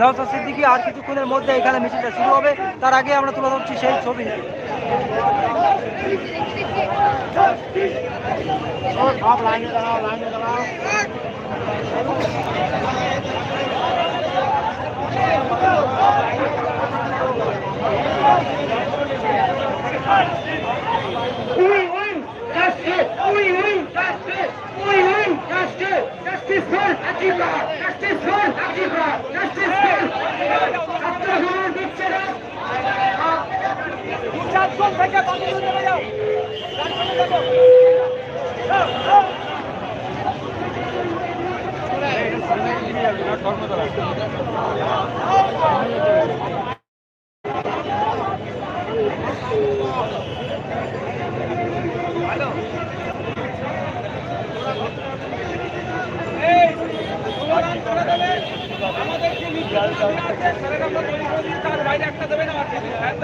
নওসাদ সিদ্দিকি আর কিছুক্ষণের মধ্যে এখানে মিছিলটা শুরু হবে। তার আগে আমরা তুলে ধরছি সেই ছবি। আমাদের যে মিটিং আছে সেটা আমরা তৈরি করে দিই তার বাইরে একটা দেবেন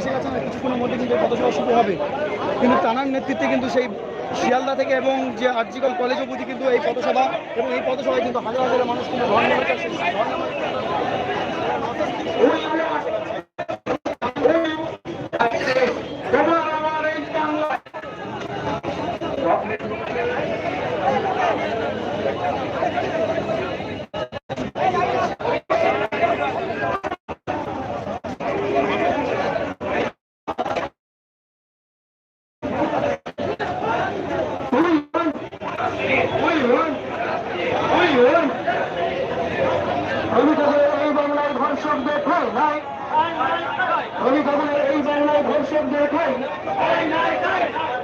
এসে গেছে না কিছুক্ষণের মধ্যে কিন্তু পথসভা শুরু হবে। কিন্তু তানার নেতৃত্বে কিন্তু সেই শিয়ালদা থেকে এবং যে আর্জিকল কলেজ অবধি কিন্তু এই পথসভা এবং এই পথসভায় কিন্তু হাজার হাজার মানুষ কিন্তু ধর্ম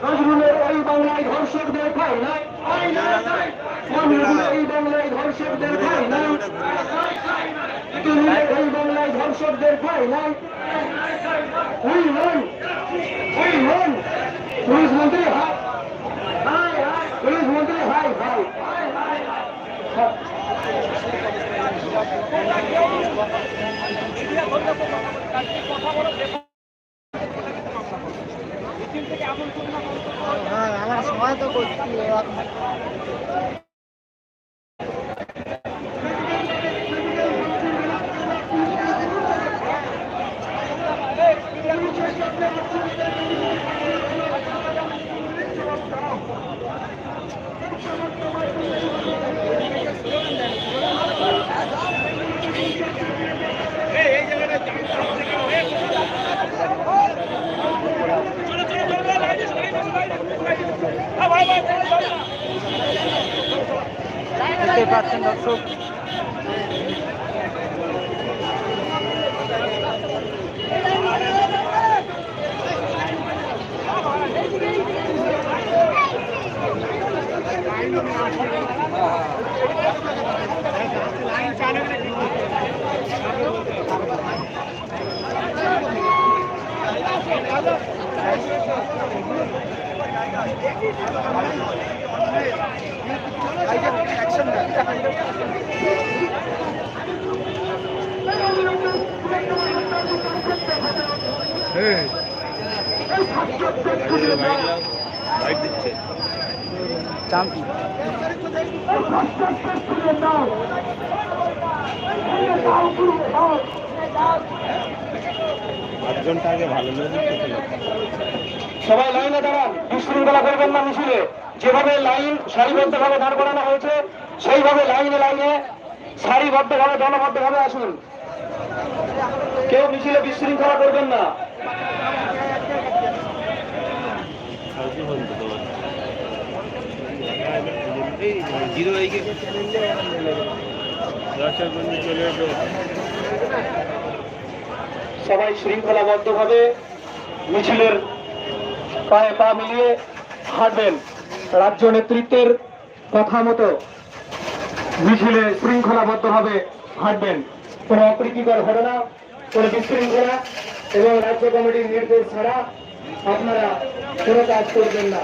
নজরুলের এই বাংলায় ধর্ষক দেখাই নাই। নজরুলের এই বাংলায় ধর্ষক দেখাই নাই। তুমির এই বাংলায় ধর্ষক দেখাই নাই। উই হন উই হন পুলিশ মন্ত্রী হাই পুলিশ মন্ত্রী হাই হাই। হ্যাঁ আমার সময় তো করছি দেখতে পাচ্ছেন দর্শক। চাম্পি সবাই লাইনে দাঁড়ান বিশৃঙ্খলা করবেন না মিছিলে। যেভাবে লাইন সারিবদ্ধভাবে দাঁড় করানো হয়েছে সেইভাবে লাইনে লাইনে সারিবদ্ধভাবে দলবদ্ধভাবে আসুন। কেউ মিছিলে বিশৃঙ্খলা করবেন না। জিরো এইকে রসগঞ্জে চলে এলো সবাই শৃঙ্খলাবদ্ধভাবে মিছিলের পায়ে পা মিলিয়ে হাঁটবেন। রাজ্য নেতৃত্বের কথা মতো মিছিলে শৃঙ্খলাবদ্ধভাবে হাঁটবেন। কোনো অপ্রীতিকর ঘটনা, কোনো বিশৃঙ্খলা এবং রাজ্য কমিটির নির্দেশ ছাড়া আপনারা কোনো কাজ করবেন না।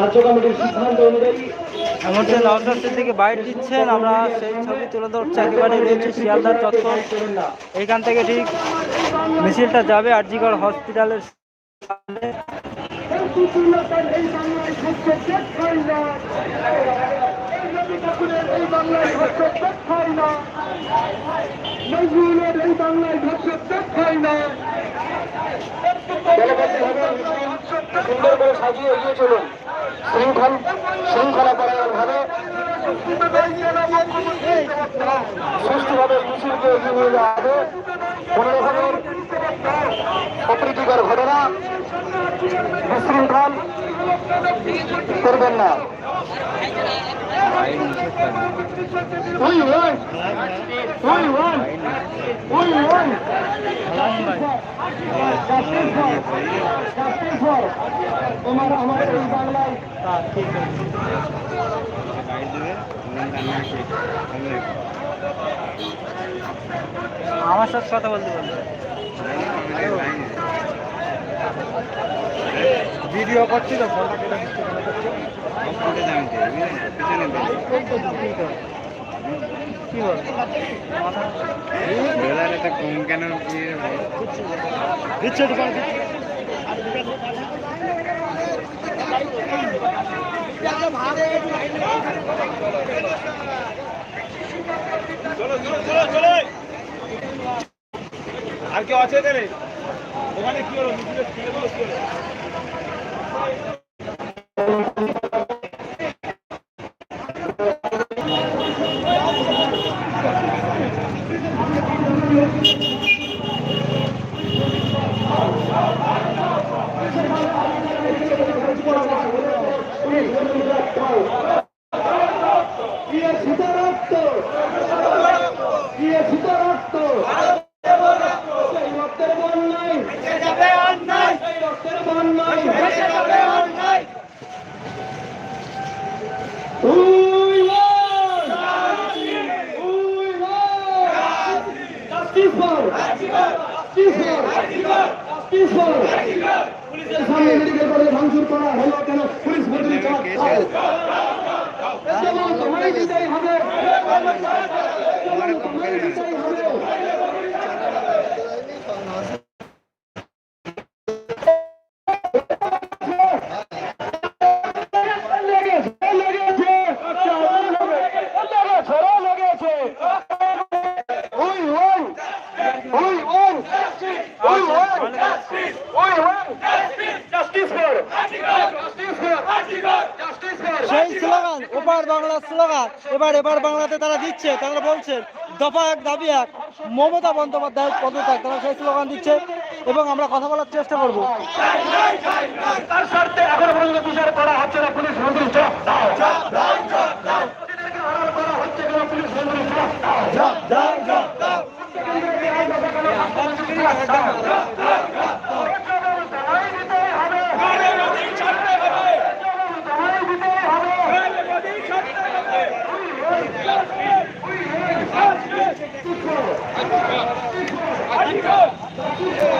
রাজ্য কমিটির সিদ্ধান্ত অনুযায়ী এমন যে নওশাদের দিকে বাইট দিচ্ছেন, আমরা সেই ছবি তুলে ধরছি। একেবারে রয়েছে শিয়ালদার চত্বর। এইখান থেকে ঠিক মিছিলটা যাবে আরজিগড় হসপিটালের এই বাংলায় সুন্দর করে সাজিয়ে এগিয়ে চলুন। শৃঙ্খল, শৃঙ্খলা পরায়ণ ভাবে সুষ্ঠুভাবে মিছিলকে এগিয়ে নিয়ে যাওয়া হবে কোনো রকমের অপ্রীতিকর ঘটনা। বিশৃঙ্খল। করবেন না। আমার এই বাংলায় আমার সাথে কথা বলতে বলতে ভিডিও করছি তো ফোনটা কেটে কি বল? তো কম কেন কি দিচ্ছে দোকান আর কেউ আছে এখানে? ওখানে কি হলো? মিছিলে কি হলো? প্রিয় Yeah. তারা দিচ্ছে তারা বলছেন দফা এক দাবি এক মমতা বন্দ্যোপাধ্যায়ের পদত্যাগ তারা সেই স্লোগান দিচ্ছে এবং আমরা কথা বলার চেষ্টা করব। এখনও পর্যন্ত বিচার করা হচ্ছে না পুলিশ মন্ত্রী জবাব দাও এদেরকে আড়াল করা হচ্ছে কেন পুলিশ মন্ত্রী